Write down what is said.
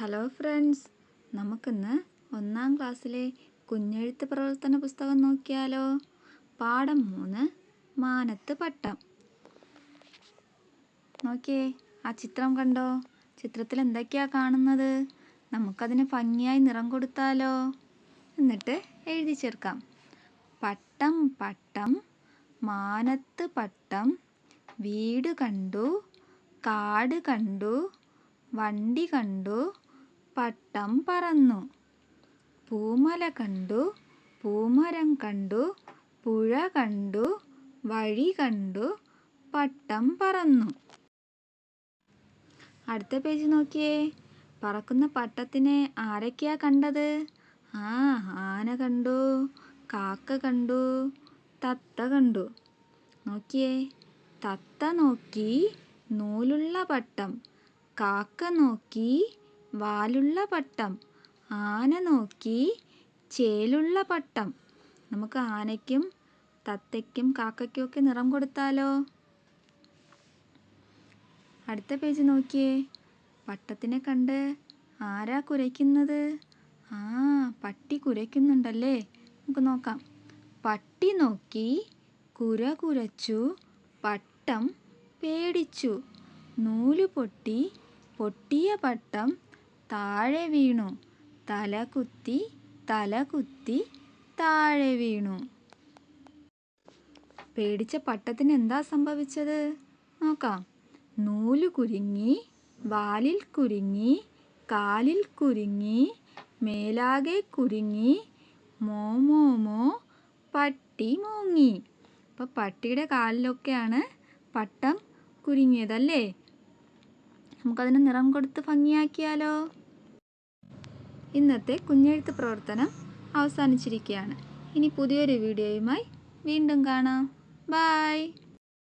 Hello friends നമുക്കിന്ന് ഒന്നാം ക്ലാസ്സിലെ കുഞ്ഞെഴുത്ത് പ്രവർത്തന പുസ്തകം നോക്കിയാലോ? പാഠം മൂന്ന് മാനത്ത് പട്ടം. നോക്കിയേ ആ ചിത്രം കണ്ടോ? ചിത്രത്തിൽ എന്തൊക്കെയാ കാണുന്നത്? നമുക്കതിന് ഭംഗിയായി നിറം കൊടുത്താലോ? എന്നിട്ട് എഴുതി ചേർക്കാം. പട്ടം പട്ടം മാനത്ത് പട്ടം വീട് കണ്ടു കാട് കണ്ടു വണ്ടി കണ്ടു പട്ടം പറന്നു. പൂമല കണ്ടു പൂമരം കണ്ടു പുഴ കണ്ടു വഴി കണ്ടു പട്ടം പറന്നു. അടുത്ത പേജ് നോക്കിയേ. പറക്കുന്ന പട്ടത്തിനെ ആരൊക്കെയാ കണ്ടത്? ആ ആന കണ്ടു കാക്ക കണ്ടു തത്ത കണ്ടു. നോക്കിയേ. തത്ത നോക്കി നൂലുള്ള പട്ടം കാക്ക നോക്കി വാലുള്ള പട്ടം. ആന നോക്കി ചേലുള്ള പട്ടം. നമുക്ക് ആനയ്ക്കും തത്തയ്ക്കും കാക്കയ്ക്കും ഒക്കെ നിറം കൊടുത്താലോ? അടുത്ത പേജ് നോക്കിയേ. പട്ടത്തിനെ കണ്ട് ആരാ കുരയ്ക്കുന്നത്? ആ പട്ടി കുരയ്ക്കുന്നുണ്ടല്ലേ. നമുക്ക് നോക്കാം. പട്ടി നോക്കി കുര കുരച്ചു പട്ടം പേടിച്ചു. നൂൽ പൊട്ടി പൊട്ടിയ പട്ടം താഴെ വീണു. തല കുത്തി തല കുത്തി താഴെ വീണു. പേടിച്ച പട്ടത്തിന് എന്താ സംഭവിച്ചത്? നോക്കാം. നൂൽ കുരുങ്ങി വാലിൽ കുരുങ്ങി കാലിൽ കുരുങ്ങി മേലാകെ കുരുങ്ങി മോമോമോ പട്ടി മൂങ്ങി. അപ്പോൾ പട്ടിയുടെ കാലിലൊക്കെയാണ് പട്ടം കുരുങ്ങിയതല്ലേ? നമുക്കതിന് നിറം കൊടുത്ത് ഭംഗിയാക്കിയാലോ? ഇന്നത്തെ കുഞ്ഞെഴുത്ത് പ്രവർത്തനം അവസാനിച്ചിരിക്കുകയാണ്. ഇനി പുതിയൊരു വീഡിയോയുമായി വീണ്ടും കാണാം. ബായ്